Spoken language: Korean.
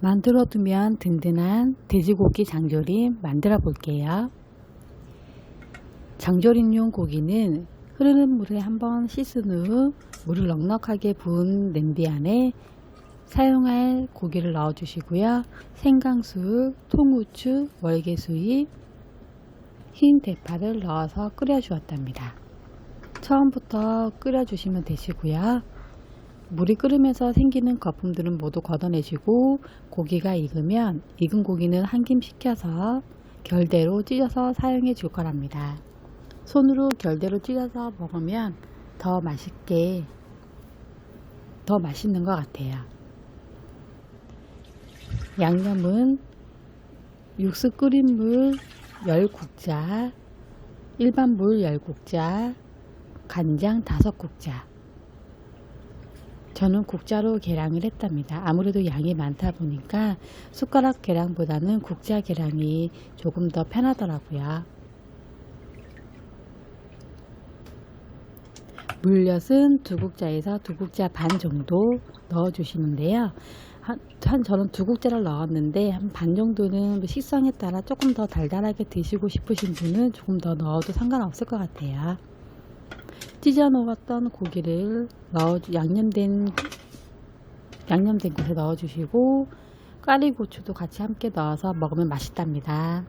만들어 두면 든든한 돼지고기 장조림 만들어 볼게요. 장조림용 고기는 흐르는 물에 한번 씻은 후 물을 넉넉하게 부은 냄비 안에 사용할 고기를 넣어 주시고요. 생강수, 통후추, 월계수잎, 흰 대파를 넣어서 끓여 주었답니다. 처음부터 끓여 주시면 되시고요. 물이 끓으면서 생기는 거품들은 모두 걷어내시고 고기가 익으면 익은 고기는 한 김 식혀서 결대로 찢어서 사용해 줄 거랍니다. 손으로 결대로 찢어서 먹으면 더 맛있게 더 맛있는 것 같아요. 양념은 육수 끓인 물 10국자, 일반 물 10국자, 간장 5국자. 저는 국자로 계량을 했답니다. 아무래도 양이 많다 보니까 숟가락 계량보다는 국자 계량이 조금 더 편하더라고요. 물엿은 두 국자에서 두 국자 반 정도 넣어 주시는데요. 한, 한 저는 두 국자를 넣었는데 한 반 정도는 식성에 따라 조금 더 달달하게 드시고 싶으신 분은 조금 더 넣어도 상관없을 것 같아요. 찢어 놓았던 고기를 넣어 양념된 양념된 곳에 넣어 주시고 까리 고추도 같이 함께 넣어서 먹으면 맛있답니다.